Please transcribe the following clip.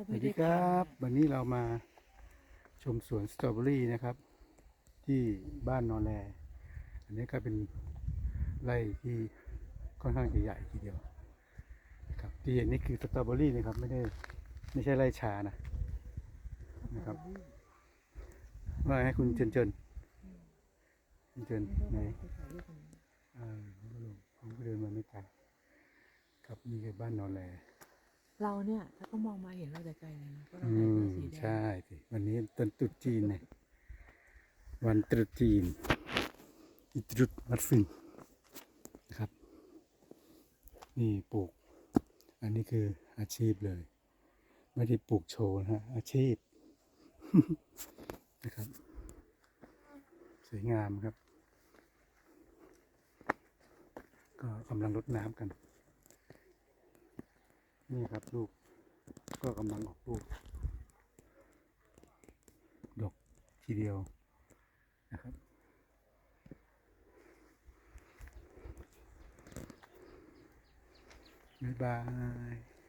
ก็สไม่วัสได้ดีครับทำวันนี้เรามาชมสวนสตรอเบอรี่นะครับ ที่บ้านนอนแลอันนี้ก็เป็นไร่ที่ค่อนข้างจะใหญ่ทีเดียวนะครับที่เห็นนี่คือสตรอเบอรี่นะครับไม่ได้ไม่ใช่ไร่ชานะนะครับว่าให้คุณเจนเจนคุณเจนไหนอ่าผมก็เดินมาไม่ไกลครับนี่คือบ้านนอนแล เราเนี่ยถ้าเขามองมาเห็นเราแต่ไกลเลยนะเพราะเราอืใส่เสื้มอสีแดงใช่สิวันนี้ต้นตรุษจีนเนี่ยวันตรุษจีนอิตรุษมัดฟินนะครับ นี่ปลูก อันนี้คืออาชีพเลย ไม่ได้ปลูกโชว์นะฮะอาชีพ นะครับ สวยงามครับ ก็กำลังรดน้ำกัน นี่ครับลูกก็กำลังออกลูกดอกทีเดียวนะครับ บ๊ายบาย